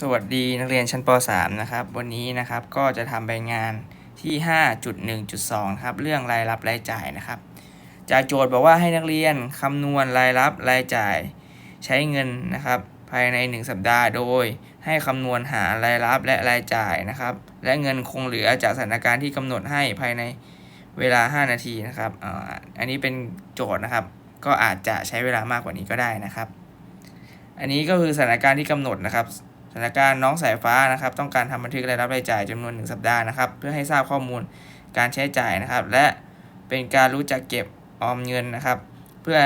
สวัสดีนักเรียนชั้นป .3 นะครับ วันนี้นะครับก็จะทำใบงานที่ 5.1.2ครับ เรื่องรายรับรายจ่ายนะครับ จากโจทย์บอกว่าให้นักเรียนคำนวณรายรับรายจ่าย ใช้เงินนะครับ ภายใน 1 สัปดาห์โดย ให้คำนวณหารายรับและรายจ่ายนะครับ และเงินคงเหลือจากสถานการณ์ที่กำหนดให้ภายในเวลา 5 นาทีนะครับอ่าอันนี้เป็นโจทย์นะครับ ก็อาจจะใช้เวลามากกว่านี้ก็ได้นะครับ อันนี้ก็คือสถานการณ์ที่กำหนดนะครับ สถานการณ์น้องสายฟ้านะครับต้องการทำบันทึกรายรับรายจ่ายจำนวน 1 สัปดาห์นะครับ เพื่อให้ทราบข้อมูลการใช้จ่ายนะครับ และเป็นการรู้จักเก็บออมเงินนะครับ เพื่อ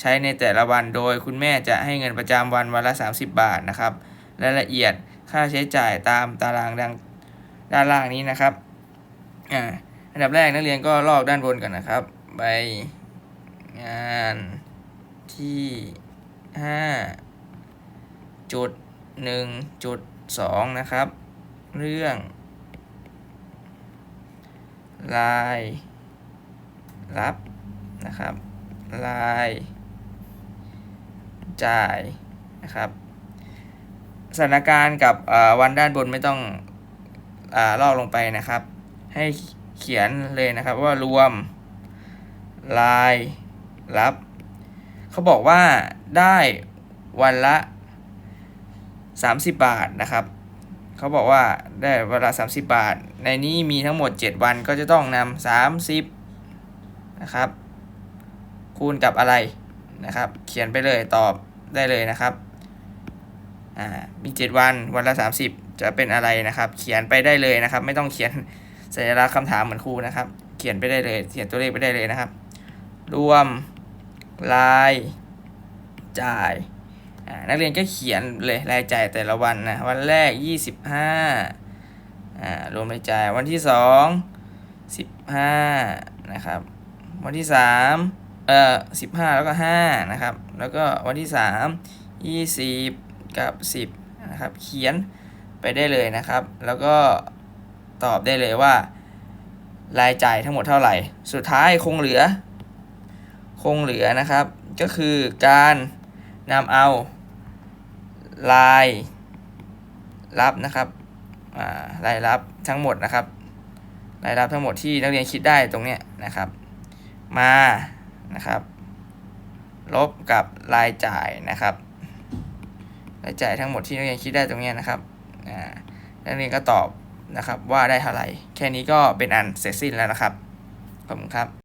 ใช้ในแต่ละวันโดยคุณแม่จะให้เงินประจำวันวันละ 30 บาทนะครับรายละเอียดค่าใช้จ่ายตามตารางดังด้านล่างนี้นะครับอ่าอันดับแรกนักเรียนก็ลอกด้านบนก่อนนะครับใบงานที่ห้าจุด หนึ่งจุดสองนะครับ เรื่องรายรับนะครับราย จ่ายนะครับสถานการณ์กับวันด้านบนไม่ต้องอลอกลงไปนะครับ ให้เขียนเลยนะครับว่ารวมรายรับ เขาบอกว่าได้วันละ 30 บาทนะครับ เขาบอกว่าได้เวลา 30 บาท ในนี้มีทั้งหมด 7 วันก็จะต้องนำ30นะครับ คูณกับอะไรนะครับ เขียนไปเลยตอบได้เลยนะครับอ่ามี 7 วันวันละ 30 จะเป็นอะไรนะครับ เขียนไปได้เลยนะครับ ไม่ต้องเขียนสัญลักษณ์คำถามเหมือนครูนะครับ เขียนไปได้เลย เขียนตัวเลขไปได้เลยนะครับ รวมรายจ่าย นักเรียนก็เขียนเลยรายจ่ายแต่ละวันนะวันแรก 25อ่ารวมรายจ่ายวันที่ 2 15นะครับวันที่3เอ่อ15 แล้วก็5นะครับแล้วก็วันที่ 3 20 กับ 10นะครับเขียนไปได้เลยนะครับ แล้วก็ตอบได้เลยว่ารายจ่ายทั้งหมดเท่าไหร่ สุดท้ายคงเหลือ คงเหลือนะครับ ก็คือการนำเอา รายรับนะครับอ่ารายรับทั้งหมดนะครับรายรับทั้งหมดที่นักเรียนคิดได้ตรงเนี้ยนะครับ มานะครับ ลบกับรายจ่ายนะครับ รายจ่ายทั้งหมดที่นักเรียนคิดได้ตรงเนี้ยนะครับอ่านักเรียนก็ตอบนะครับว่าได้เท่าไหร่ แค่นี้ก็เป็นอันเสร็จสิ้นแล้วนะครับขอบคุณครับ